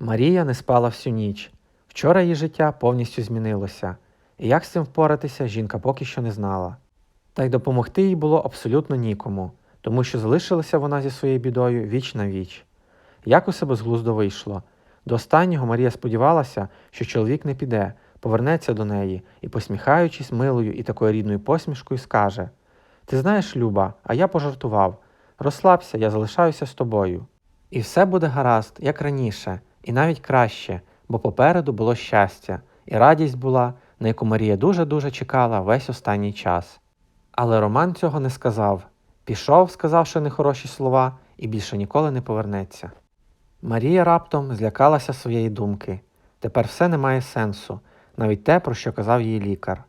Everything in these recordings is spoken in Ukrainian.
Марія не спала всю ніч. Вчора її життя повністю змінилося, і як з цим впоратися, жінка поки що не знала. Та й допомогти їй було абсолютно нікому, тому що залишилася вона зі своєю бідою віч на віч. Як усе безглуздо вийшло. До останнього Марія сподівалася, що чоловік не піде, повернеться до неї і, посміхаючись милою і такою рідною посмішкою, скаже: Ти знаєш, Люба, а я пожартував. Розслабся, я залишаюся з тобою. І все буде гаразд, як раніше, і навіть краще, бо попереду було щастя, і радість була, на яку Марія дуже-дуже чекала весь останній час. Але Роман цього не сказав. Пішов, сказавши нехороші слова, і більше ніколи не повернеться. Марія раптом злякалася своєї думки. Тепер все не має сенсу, навіть те, про що казав їй лікар.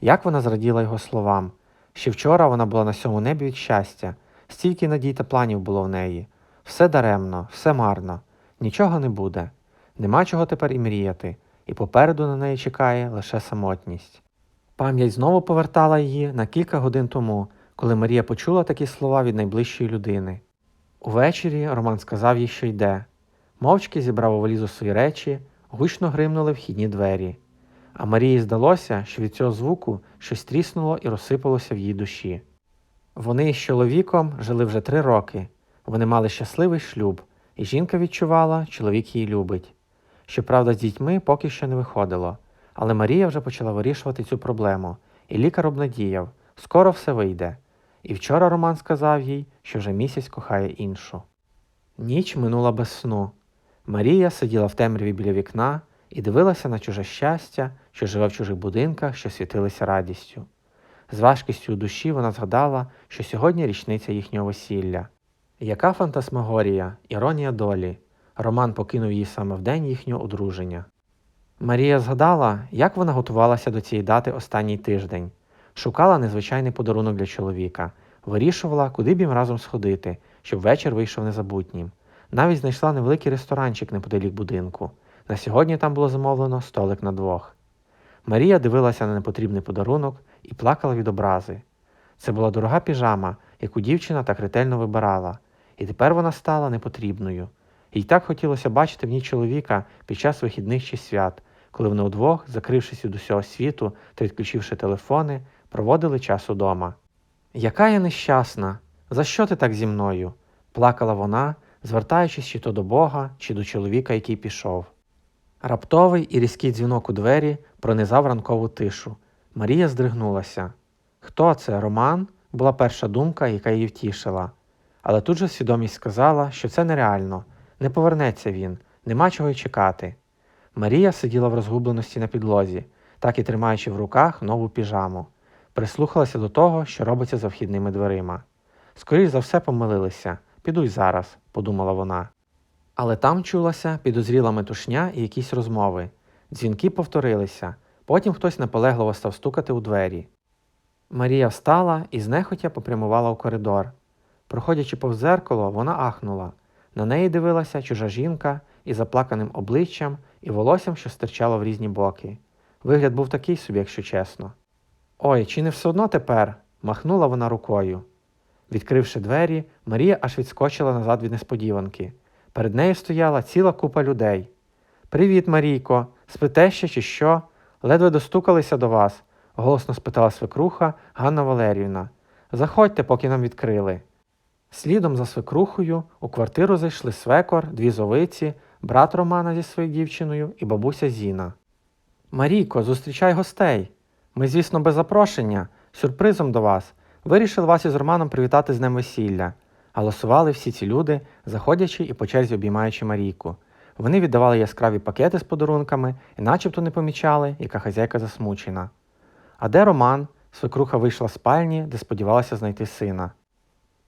Як вона зраділа його словам. Ще вчора вона була на сьому небі від щастя, стільки надій та планів було в неї. Все даремно, все марно, нічого не буде. Нема чого тепер і мріяти, і попереду на неї чекає лише самотність. Пам'ять знову повертала її на кілька годин тому, коли Марія почула такі слова від найближчої людини. Увечері Роман сказав їй, що йде. Мовчки зібрав у валізу свої речі, гучно гримнули вхідні двері. А Марії здалося, що від цього звуку щось тріснуло і розсипалося в її душі. Вони з чоловіком жили вже три роки. Вони мали щасливий шлюб, і жінка відчувала, чоловік її любить. Щоправда, з дітьми поки що не виходило, але Марія вже почала вирішувати цю проблему, і лікар обнадіяв, скоро все вийде. І вчора Роман сказав їй, що вже місяць кохає іншу. Ніч минула без сну. Марія сиділа в темряві біля вікна і дивилася на чуже щастя, що живе в чужих будинках, що світилися радістю. З важкістю у душі вона згадала, що сьогодні річниця їхнього весілля. Яка фантасмагорія, іронія долі. Роман покинув її саме в день їхнього одруження. Марія згадала, як вона готувалася до цієї дати останній тиждень, шукала незвичайний подарунок для чоловіка, вирішувала, куди б їм разом сходити, щоб вечір вийшов незабутнім. Навіть знайшла невеликий ресторанчик неподалік будинку. На сьогодні там було замовлено столик на двох. Марія дивилася на непотрібний подарунок і плакала від образи. Це була дорога піжама, яку дівчина так ретельно вибирала, і тепер вона стала непотрібною. Їй так хотілося бачити в ній чоловіка під час вихідних чи свят, коли вони удвох, закрившись від усього світу та відключивши телефони, проводили час удома. Яка я нещасна! За що ти так зі мною? плакала вона, звертаючись чи то до Бога, чи до чоловіка, який пішов. Раптовий і різкий дзвінок у двері пронизав ранкову тишу. Марія здригнулася. Хто це, Роман? була перша думка, яка її втішила. Але тут же свідомість сказала, що це нереально, не повернеться він, нема чого й чекати. Марія сиділа в розгубленості на підлозі, так і тримаючи в руках нову піжаму, прислухалася до того, що робиться за вхідними дверима. Скоріш за все помилилися, піду й зараз, подумала вона. Але там чулася підозріла метушня і якісь розмови. Дзвінки повторилися, потім хтось наполегливо став стукати у двері. Марія встала і знехотя попрямувала у коридор. Проходячи повз зеркало, вона ахнула. На неї дивилася чужа жінка із заплаканим обличчям і волоссям, що стирчало в різні боки. Вигляд був такий собі, якщо чесно. Ой, чи не все одно тепер? махнула вона рукою. Відкривши двері, Марія аж відскочила назад від несподіванки. Перед нею стояла ціла купа людей. Привіт, Марійко, спите ще чи що? Ледве достукалися до вас, голосно спитала свекруха Ганна Валерівна. Заходьте, поки нам відкрили. Слідом за свекрухою у квартиру зайшли свекор, дві зовиці, брат Романа зі своєю дівчиною і бабуся Зіна. Марійко, зустрічай гостей. Ми, звісно, без запрошення, сюрпризом до вас. Вирішили вас із Романом привітати з днем весілля. Голосували всі ці люди, заходячи і по черзі обіймаючи Марійку. Вони віддавали яскраві пакети з подарунками і начебто не помічали, яка хазяйка засмучена. А де Роман? Свекруха вийшла з спальні, де сподівалася знайти сина.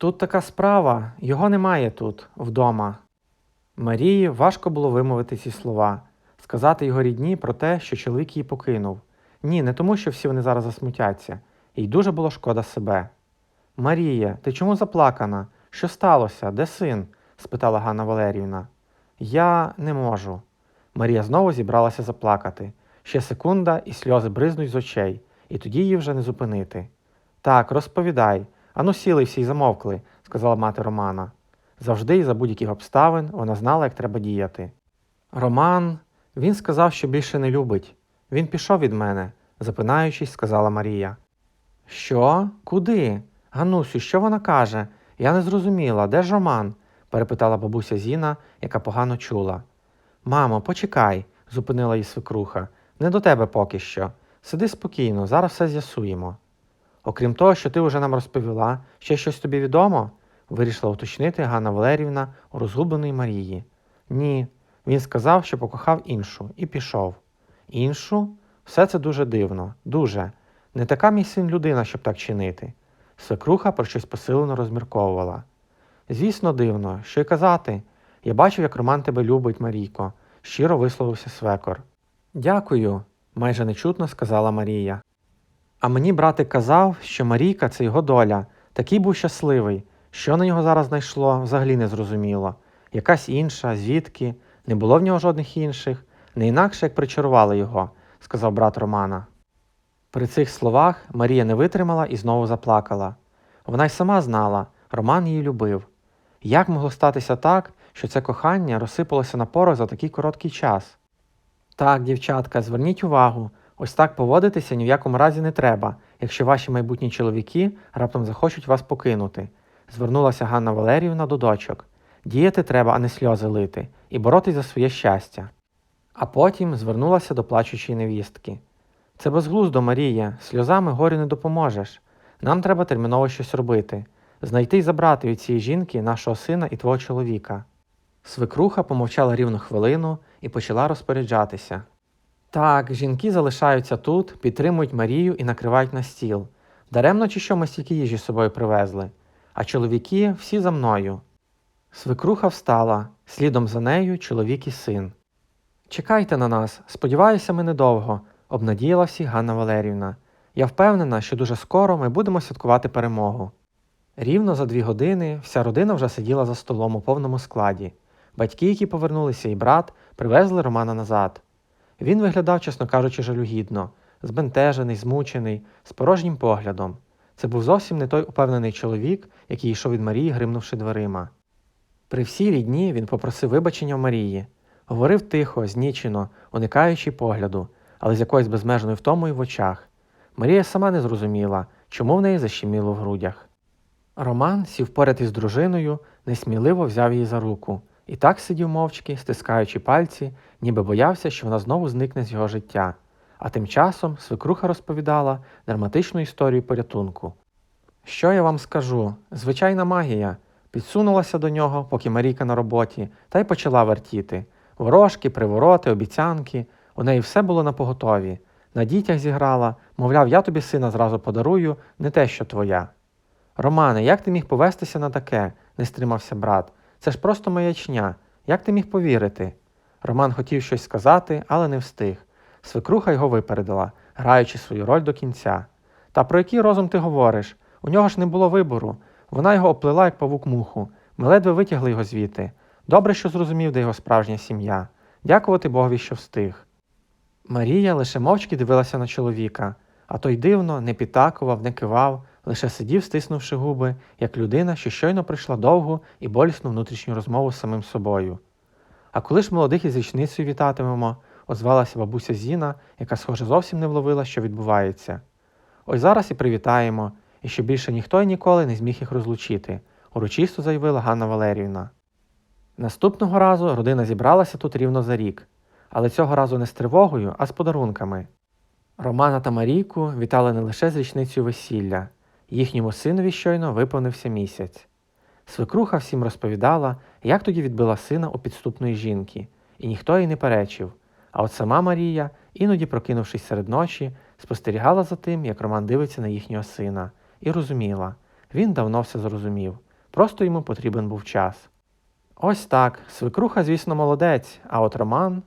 Тут така справа, його немає тут, вдома. Марії важко було вимовити ці слова, сказати його рідні про те, що чоловік її покинув. Ні, не тому, що всі вони зараз засмутяться, їй дуже було шкода себе. Марія, ти чому заплакана? Що сталося? Де син? спитала Ганна Валеріївна. Я не можу. Марія знову зібралася заплакати. Ще секунда, і сльози бризнуть з очей, і тоді її вже не зупинити. Так, розповідай. Ану сіли всі й замовкли, сказала мати Романа. Завжди і за будь-яких обставин вона знала, як треба діяти. Роман, він сказав, що більше не любить. Він пішов від мене, запинаючись, сказала Марія. Що? Куди? Ганусю, що вона каже? Я не зрозуміла, де ж Роман? перепитала бабуся Зіна, яка погано чула. Мамо, почекай, зупинила її свекруха. Не до тебе поки що. Сиди спокійно, зараз все з'ясуємо. Окрім того, що ти вже нам розповіла, ще щось тобі відомо? вирішила уточнити Ганна Валерівна у розгубленої Марії. Ні, він сказав, що покохав іншу, і пішов. Іншу? Все це дуже дивно, дуже. Не така мій син людина, щоб так чинити. Свекруха про щось посилено розмірковувала. Звісно, дивно, що й казати. Я бачив, як Роман тебе любить, Марійко, щиро висловився свекор. Дякую, майже нечутно сказала Марія. А мені братик казав, що Марійка це його доля, такий був щасливий. Що на нього зараз знайшло, взагалі не зрозуміло. Якась інша, звідки, не було в нього жодних інших, не інакше як причарували його, сказав брат Романа. При цих словах Марія не витримала і знову заплакала. Вона й сама знала, Роман її любив. Як могло статися так, що це кохання розсипалося на порох за такий короткий час? Так, дівчатка, зверніть увагу, ось так поводитися ні в якому разі не треба, якщо ваші майбутні чоловіки раптом захочуть вас покинути. Звернулася Ганна Валеріївна до дочок. Діяти треба, а не сльози лити, і боротись за своє щастя. А потім звернулася до плачучої невістки. Це безглуздо, Марія, сльозами горю не допоможеш. Нам треба терміново щось робити, знайти й забрати від цієї жінки нашого сина і твого чоловіка. Свекруха помовчала рівну хвилину і почала розпоряджатися. Так, жінки залишаються тут, підтримують Марію і накривають на стіл. Даремно чи що ми стільки їжі з собою привезли, а чоловіки всі за мною. Свекруха встала, слідом за нею чоловік і син. Чекайте на нас, сподіваюся, ми недовго, обнадіяла всіх Ганна Валерівна. Я впевнена, що дуже скоро ми будемо святкувати перемогу. Рівно за дві години вся родина вже сиділа за столом у повному складі. Батьки, які повернулися, і брат, привезли Романа назад. Він виглядав, чесно кажучи, жалюгідно, збентежений, змучений, з порожнім поглядом. Це був зовсім не той упевнений чоловік, який йшов від Марії, гримнувши дверима. При всій рідні він попросив вибачення в Марії, говорив тихо, знічено, уникаючи погляду, але з якоюсь безмежною втомою в очах. Марія сама не зрозуміла, чому в неї защеміло в грудях. Роман сів поряд із дружиною, несміливо взяв її за руку і так сидів мовчки, стискаючи пальці, ніби боявся, що вона знову зникне з його життя. А тим часом свекруха розповідала драматичну історію порятунку. Що я вам скажу? Звичайна магія. Підсунулася до нього, поки Марійка на роботі, та й почала вертіти. Ворожки, привороти, обіцянки. У неї все було на поготові. На дітях зіграла, мовляв, я тобі сина зразу подарую, не те, що твоя. Романе, як ти міг повестися на таке? не стримався брат. Це ж просто маячня. Як ти міг повірити? Роман хотів щось сказати, але не встиг. Свекруха його випередила, граючи свою роль до кінця. Та про який розум ти говориш? У нього ж не було вибору. Вона його оплела, як павук муху. Ми ледве витягли його звідти. Добре, що зрозумів, де його справжня сім'я. Дякувати Богові, що встиг. Марія лише мовчки дивилася на чоловіка, а той дивно не підтакував, не кивав, лише сидів, стиснувши губи, як людина, що щойно прийшла довгу і болісну внутрішню розмову з самим собою. А коли ж молодих із річницею вітатимемо, озвалася бабуся Зіна, яка, схоже, зовсім не вловила, що відбувається. Ось зараз і привітаємо, і що більше ніхто й ніколи не зміг їх розлучити, урочисто заявила Ганна Валерівна. Наступного разу родина зібралася тут рівно за рік, але цього разу не з тривогою, а з подарунками. Романа та Марійку вітали не лише з річницею весілля, їхньому синові щойно виповнився місяць. Свекруха всім розповідала, як тоді відбила сина у підступної жінки, і ніхто їй не перечив. А от сама Марія, іноді прокинувшись серед ночі, спостерігала за тим, як Роман дивиться на їхнього сина, і розуміла він давно все зрозумів, просто йому потрібен був час. Ось так, свекруха, звісно, молодець, а от Роман